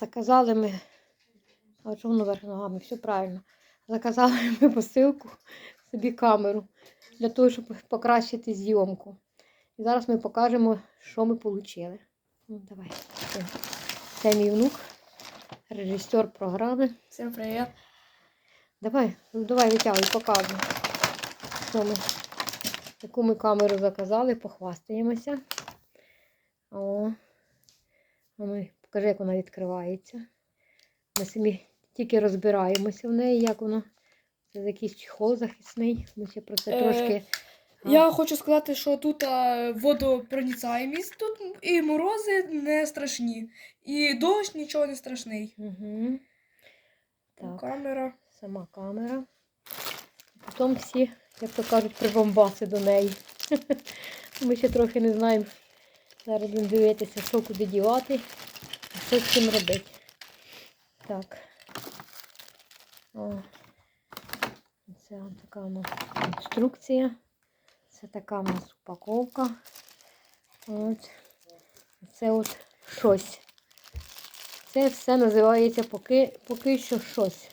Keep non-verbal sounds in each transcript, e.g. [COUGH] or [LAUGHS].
Заказали ми, а чому вверх ногами, все правильно. Заказали [LAUGHS] ми посилку собі камеру для того, щоб покращити зйомку. І зараз ми покажемо, що ми отримали. Ну, давай. Це, мій внук, режисер програми. Всім привіт. Давай, ну, давай витягуй, показуй. Що ми, яку ми камеру заказали, похвастаємося. О, ми, покажи, як вона відкривається. Ми самі тільки розбираємося в неї, як воно. Це якийсь чехол захисний. Ми ще про це Е, трошки. Я хочу сказати, що тут а, водопроницаємість тут і морози не страшні. І дощ нічого не страшний. Угу. Так. Камера. сама камера. Потім всі, як то кажуть, прибомбаси до неї. [LAUGHS] Ми ще трохи не знаємо. Зараз будемо дивитися, що куди дівати, що з цим робити. Так. О. Це така у нас інструкція. Це така у нас упаковка. От. Це от щось. Це все називається поки, поки що щось.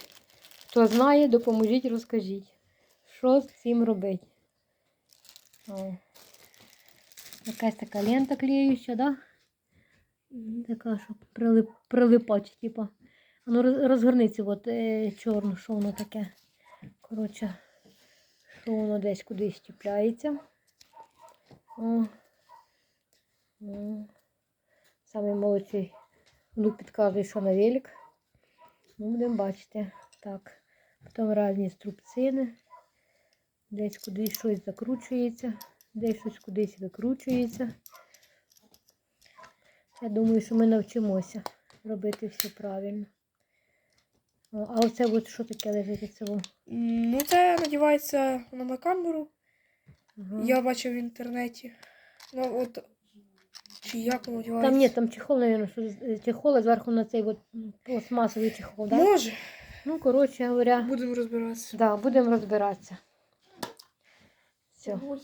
Хто знає, допоможіть, розкажіть, що з цим робити. О. Якась така лента клеюча, да? Така, щоб прилип, прилипати, типа. Ну роз- розгорниться от е, чорно, що воно таке. Коротше, що воно десь кудись чіпляється. О. О. Самий молодший внук підказує, що на велик. Ну, будемо бачити. Так. Потім різні струбцини. Десь кудись щось закручується, десь щось кудись викручується. Я думаю, що ми навчимося робити все правильно. О, а оце от що таке лежить? Во? Ну, це надівається воно на камеру. Ага. Я бачив в інтернеті. Ну, от. Чи як воно надівається? Там ні, там чехол, мабуть, що з- чехол, а зверху на цей от пластмасовий чехол, да? Може, Ну, коротше говоря, будемо розбиратися. да, будемо розбиратися. Все. Ой.